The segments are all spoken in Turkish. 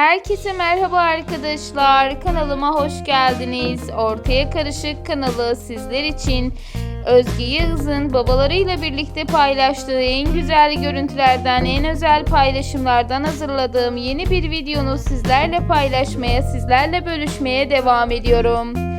Herkese merhaba arkadaşlar. Kanalıma hoş geldiniz. Ortaya Karışık kanalı sizler için Özge Yağız'ın babalarıyla birlikte paylaştığı en güzel görüntülerden, en özel paylaşımlardan hazırladığım yeni bir videonu sizlerle paylaşmaya, sizlerle bölüşmeye devam ediyorum.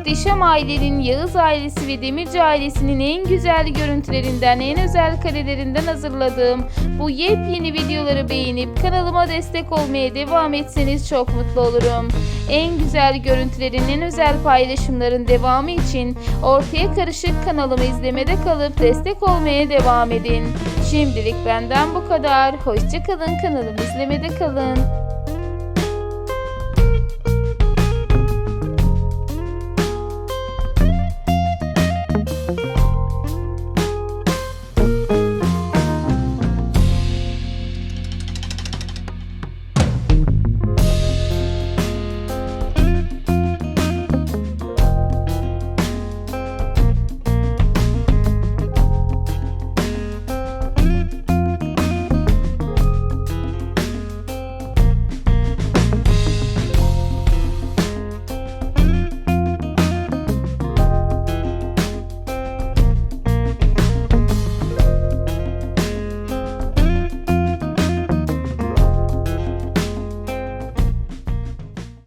Muhteşem ailenin Yağız ailesi ve Demirci ailesinin en güzel görüntülerinden, en özel karelerinden hazırladığım bu yepyeni videoları beğenip kanalıma destek olmaya devam etseniz çok mutlu olurum. En güzel görüntülerin, en özel paylaşımların devamı için Ortaya Karışık kanalımı izlemede kalıp destek olmaya devam edin. Şimdilik benden bu kadar. Hoşçakalın kanalımı izlemede kalın.